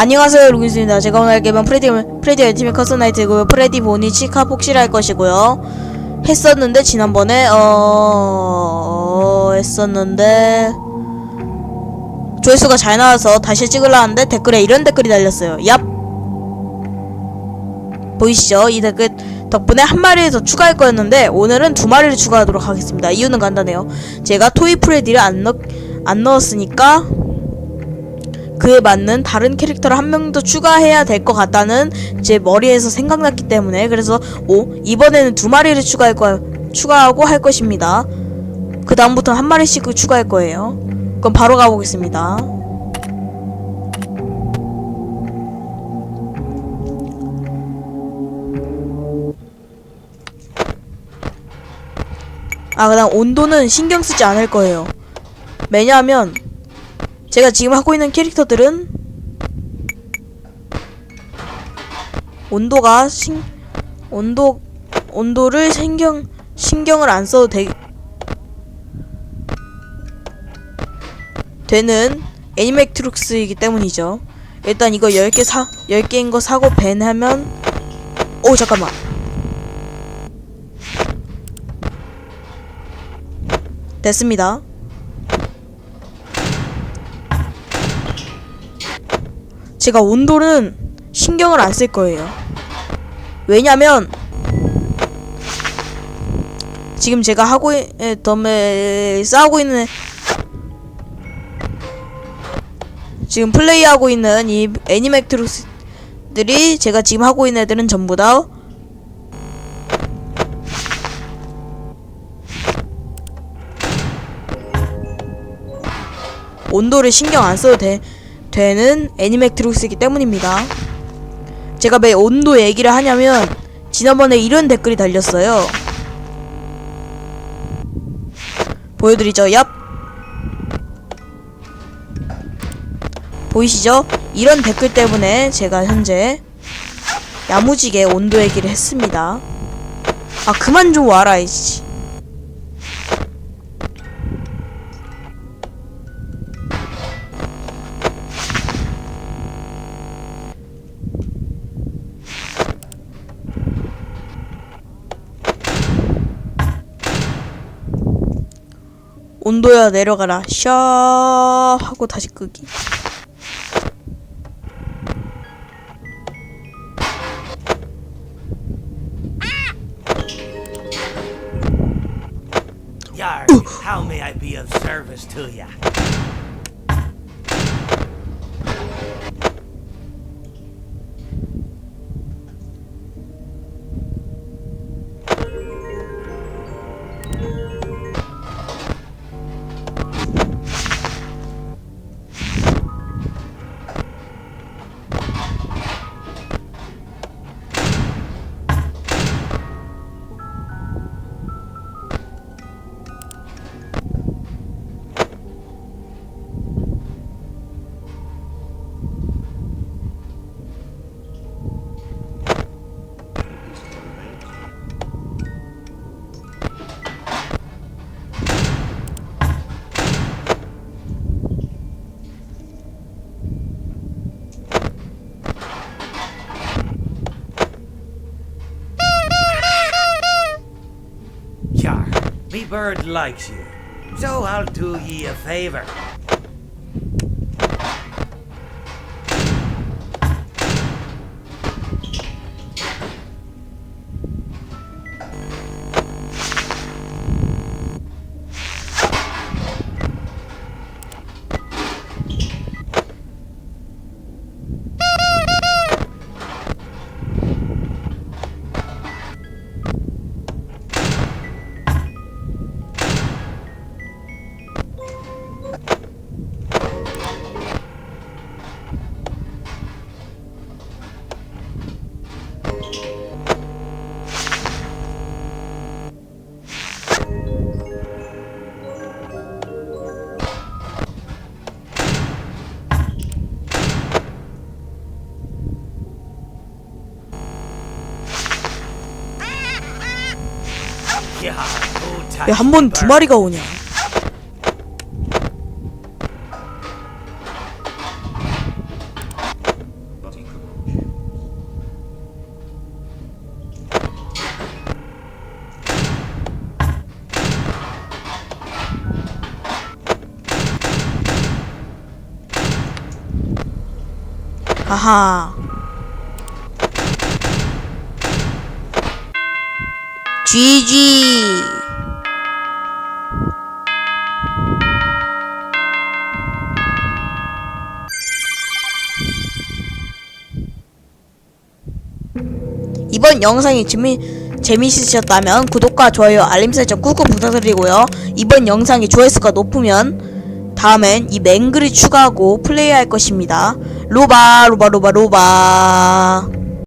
안녕하세요 루기스입니다. 제가 오늘 할 게임은 프레디 프레디 얼티밋 커스 나이트고요 프레디 보니 치카 폭시를 할 것이고요. 했었는데 지난번에 어... 했었는데 조회수가 잘 나와서 다시 찍으려 하는데 댓글에 이런 댓글이 달렸어요. 얍! 보이시죠? 이 댓글 덕분에 한 마리를 더 추가할 거였는데 오늘은 두 마리를 추가하도록 하겠습니다. 이유는 간단해요. 제가 토이 프레디를 안 넣, 안 넣었으니까 그에 맞는 다른 캐릭터를 한 명 더 추가해야 될 것 같다는 제 머리에서 생각났기 때문에 그래서 오 이번에는 두 마리를 추가할 거 추가하고 할 것입니다. 그 다음부터는 한 마리씩 추가할 거예요. 그럼 바로 가보겠습니다. 아 그 다음 온도는 신경 쓰지 않을 거예요. 왜냐하면 제가 지금 하고 있는 캐릭터들은 온도가 신 온도 온도를 신경 신경을 안 써도 되, 되는 애니맥트룩스이기 때문이죠. 일단 이거 10개 사 10개인 거 사고 밴 하면 오 잠깐만. 됐습니다. 제가 온도는 신경을 안 쓸 거예요. 왜냐면 지금 제가 하고 덤에 싸우고 있는 지금 플레이하고 있는 이 애니맥트루스들이 제가 지금 하고 있는 애들은 전부 다 온도를 신경 안 써도 돼, 되는 애니맥트룩스이기 때문입니다. 제가 왜 온도 얘기를 하냐면 지난번에 이런 댓글이 달렸어요. 보여드리죠. 얍. 보이시죠? 이런 댓글 때문에 제가 현재 야무지게 온도 얘기를 했습니다. 아 그만 좀 와라 이씨. 온도야 내려가라 샤 하고 다시 끄기 Yarg, how may I be of service to ya? Me bird likes you, so I'll do ye a favor. 왜 한 번 두 마리가 오냐? 아하 GG 이번 영상이 재미, 재미있으셨다면 구독과 좋아요, 알림 설정 꾹꾹 부탁드리고요. 이번 영상이 조회수가 높으면 다음엔 이 맹글을 추가하고 플레이할 것입니다. 로바 로바 로바 로바